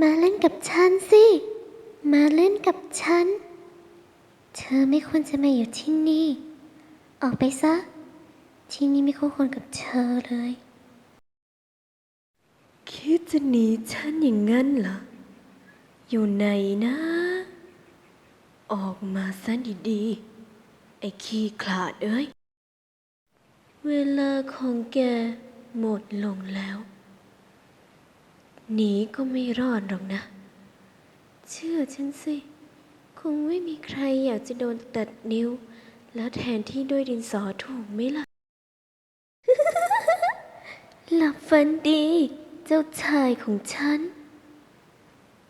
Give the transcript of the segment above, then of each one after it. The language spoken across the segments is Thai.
มาเล่นกับฉันสิ มาเล่นกับฉัน เธอไม่ควรจะมาอยู่ที่นี่ ออกไปซะ ที่นี่ไม่คู่ควรกับเธอเลย คิดจะหนีฉันอย่างนั้นเหรอ อยู่ไหนนะ ออกมาซะดีๆ ไอ้ขี้ขลาดเอ้ย เวลาของแกหมดลงแล้ว หนีก็ไม่รอดหรอกนะ เชื่อฉันสิ คงไม่มีใครอยากจะโดนตัดนิ้ว แล้วแทนที่ด้วยดินสอถูกไหมล่ะ หลับฝันดี เจ้าชายของฉัน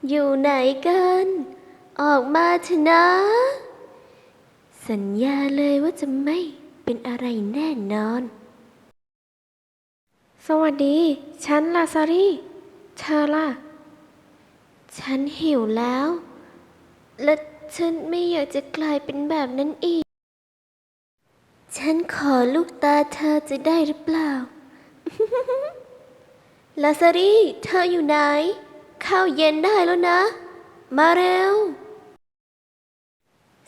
อยู่ไหนกัน ออกมาเถอะนะ สัญญาเลยว่าจะไม่เป็นอะไรแน่นอน สวัสดี ฉันลาซารี เธอล่ะ ฉันหิวแล้ว และฉันไม่อยากจะกลายเป็นแบบนั้นอีก ฉันขอลูกตาเธอจะได้หรือเปล่า ลาซารีเธออยู่ไหน ข้าวเย็นได้แล้วนะ มาเร็ว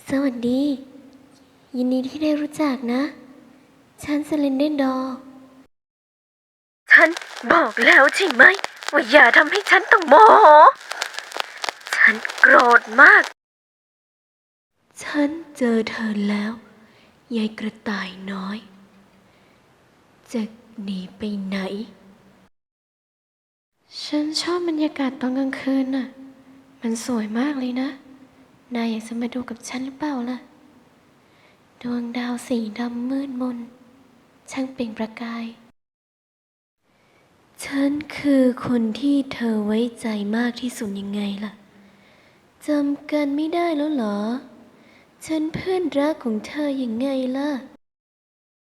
สวัสดี ยินดีที่ได้รู้จักนะ ฉันเซเลนเดนดอร์ ฉันบอกแล้วใช่ไหม ว่าอย่าทำให้ฉันต้องโมโห ฉันโกรธมาก ฉันเจอเธอแล้ว ยายกระต่ายน้อย จะหนีไปไหน ฉันชอบบรรยากาศตอนกลางคืนน่ะ มันสวยมากเลยนะ นายอยากจะมาดูกับฉันหรือเปล่าล่ะ ดวงดาวสีดำมืดมน ช่างเปล่งประกาย ฉันคือคนที่เธอไว้ใจมากที่สุดยังไงล่ะจำกันไม่ได้แล้วเหรอ ฉันเพื่อนรักของเธอยังไงล่ะ